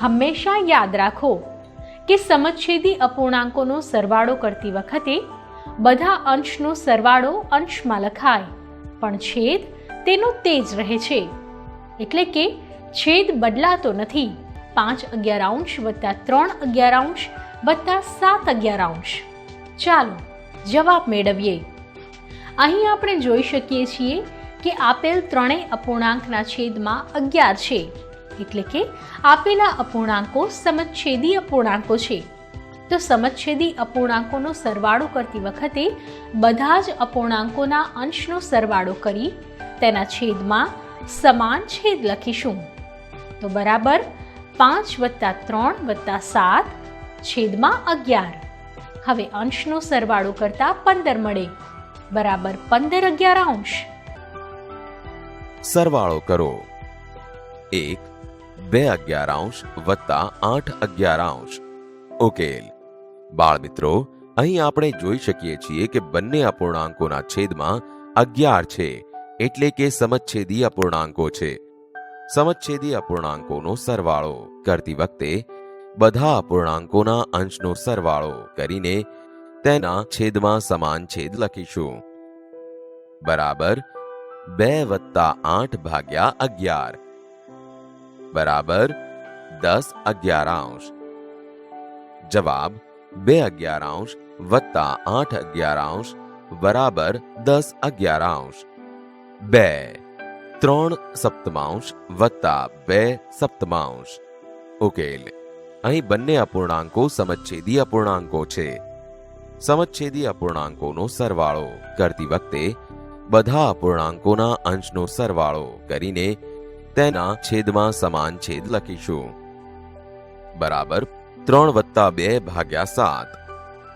હંમેશા યાદ રાખો કે સમચ્છેદી અપૂર્ણાંકોનો સરવાળો કરતી વખતે બધા અંશનો સરવાળો અંશમાં લખાય, પણ છેદ તેનો તે જ રહે છે. એટલે કે છેદ બદલાતો નથી. પાંચ અગિયારાંશ વત્તા ત્રણ અગિયારાંશ વત્તા સાત અગિયારાંશ ચાલો, જવાબ મેળવીએ. અહીં આપણે જોઈ શકીએ છીએ કે આપેલ ત્રણેય અપૂર્ણાંકના છેદમાં અગિયાર છે. એટલે કે આપેલા અપૂર્ણાંકો સમચ્છેદી અપૂર્ણાંકો છે. તો સમચ્છેદી અપૂર્ણાંકોનો સરવાળો કરતી વખતે બધા જ અપૂર્ણાંકોના અંશનો સરવાળો કરી તેના છેદમાં સમાન છેદ લખીશું. તો બરાબર પાંચ વત્તા ત્રણ વત્તા સાત છેદમાં અગિયાર. હવે અંશનો સરવાળો કરતા પંદર મળે. બરાબર પંદર અગિયાર અંશ. સરવાળો કરો. એક બે અગિયારાંશ વત્તા આઠ અગિયારાંશ ઉકેલ બાળમિત્રો, અહીં આપણે જોઈ શકીએ છીએ કે બંને અપૂર્ણાંકોના છેદમાં અગિયાર છે, એટલે કે સમચ્છેદી અપૂર્ણાંકો છે. સમચ્છેદી અપૂર્ણાંકોનો સરવાળો કરતી વખતે બધા અપૂર્ણાંકોના અંશનો સરવાળો કરીને તેના છેદમાં સમાન છેદ લખીશું. બરાબર, બે વત્તા આઠ ભાગ્યા અગિયાર. બરાબર દસ અગિયારાંશ જવાબ બે અગિયારાંશ વત્તા આઠ અગિયારાંશ બરાબર દસ અગિયારાંશ બે ત્રણ સપ્તમાંશ વત્તા બે સપ્તમાંશ. ઉકેલ. અહીં બંને અપૂર્ણાંકો સમચ્છેદી અપૂર્ણાંકો છે. સમચ્છેદી અપૂર્ણાંકોનો સરવાળો કરતી વખતે બધા અપૂર્ણાંકોના અંશનો સરવાળો કરીને તેના છેદમાં સમાન છેદ લખીશું. બરાબર ત્રણ વત્તા બે ભાગ્યા સાત.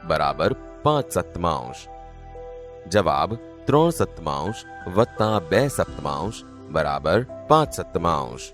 બરાબર પાંચ સપ્તમાંશ. જવાબ ત્રણ સપ્તમાંશ વત્તા બે સપ્તમાંશ. બરાબર પાંચ સપ્તમાંશ.